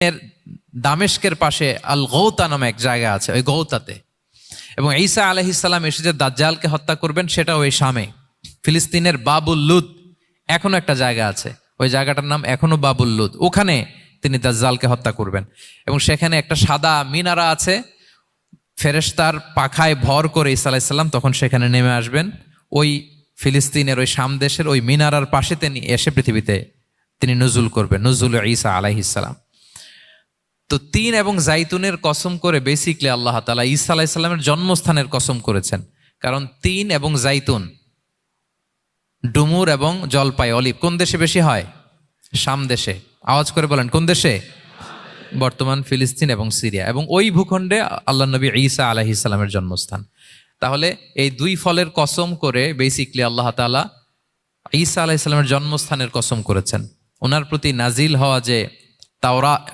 এর দামেস্কের পাশে আল গৌতা নামে এক জায়গা আছে, ওই গৌতাতে। এবং ঈসা আলহিসাল্লাম এসে যে দাজ্জালকে হত্যা করবেন সেটা ওই শামে। ফিলিস্তিনের বাবুল লুদ এখনও একটা জায়গা আছে। ওই জায়গাটার নাম এখনও বাবুল লুদ ওখানে তিনি দাজ্জালকে হত্যা করবেন। এবং সেখানে একটা সাদা মিনারা আছে। ফেরেশতার পাখায় ভর করে ঈসা আলাইসাল্লাম তখন সেখানে নেমে আসবেন। ওই ফিলিস্তিনের ওই শাম দেশের ওই মিনারার পাশে তিনি এসে পৃথিবীতে তিনি নজুল করবেন, নজুল ঈসা আলাইহিসাল্লাম তো তিন এবং জাইতুনের কসম করে বেসিকলি আল্লাহ তালা ঈসা আলাইসাল্লামের জন্মস্থানের কসম করেছেন। কারণ তিন এবং জাইতুন, ডুমুর এবং জলপাই, অলিভ, কোন দেশে বেশি হয়? শাম দেশে। আওয়াজ করে বলেন, কোন দেশে? বর্তমান ফিলিস্তিন এবং সিরিয়া। এবং ওই ভূখণ্ডে আল্লাহ নবী ঈসা আলাহি ইসলামের জন্মস্থান। তাহলে এই দুই ফলের কসম করে বেসিকলি আল্লাহ তালা ঈসা আলাহ ইসলামের জন্মস্থানের কসম করেছেন। ওনার প্রতি নাজিল হওয়া যে তাওরা